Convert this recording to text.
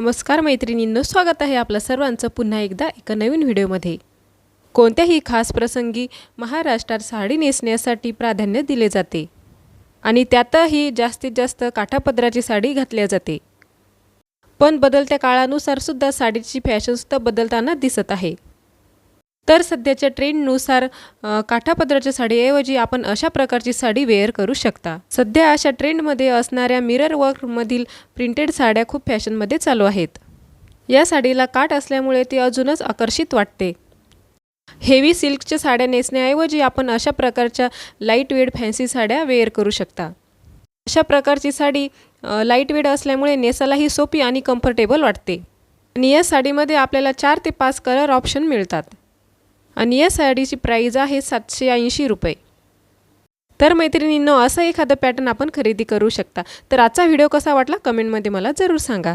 नमस्कार मैत्रिणींनो स्वागत आहे आपलं सर्वांचं पुन्हा एकदा एका नवीन व्हिडिओमध्ये. कोणत्याही खास प्रसंगी महाराष्ट्रात साडी नेसण्यासाठी प्राधान्य दिले जाते आणि त्यातही जास्तीत जास्त काठापदराची साडी घातल्या जाते. पण बदलत्या काळानुसार सुद्धा साडीची फॅशनसुद्धा बदलताना दिसत आहे. तर सध्याच्या ट्रेंडनुसार काठापदराच्या साडीऐवजी आपण अशा प्रकारची साडी वेअर करू शकता. सध्या अशा ट्रेंडमध्ये असणाऱ्या मिरर वर्कमधील प्रिंटेड साड्या खूप फॅशनमध्ये चालू आहेत. या साडीला काठ असल्यामुळे ती अजूनच आकर्षित वाटते. हेवी सिल्कच्या साड्या नेसण्याऐवजी आपण अशा प्रकारच्या लाइट वेट फॅन्सी साड्या वेअर करू शकता. अशा प्रकारची साडी लाइट वेट असल्यामुळे नेसायलाही सोपी आणि कम्फर्टेबल वाटते. आणि या साडीमध्ये आपल्याला चार ते पाच कलर ऑप्शन मिळतात. आणि या साडीची प्राईज आहे सातशे ऐंशी रुपये. तर मैत्रिणींनो असं एखादं पॅटर्न आपण खरेदी करू शकता. तर आजचा व्हिडिओ कसा वाटला कमेंटमध्ये मला जरूर सांगा.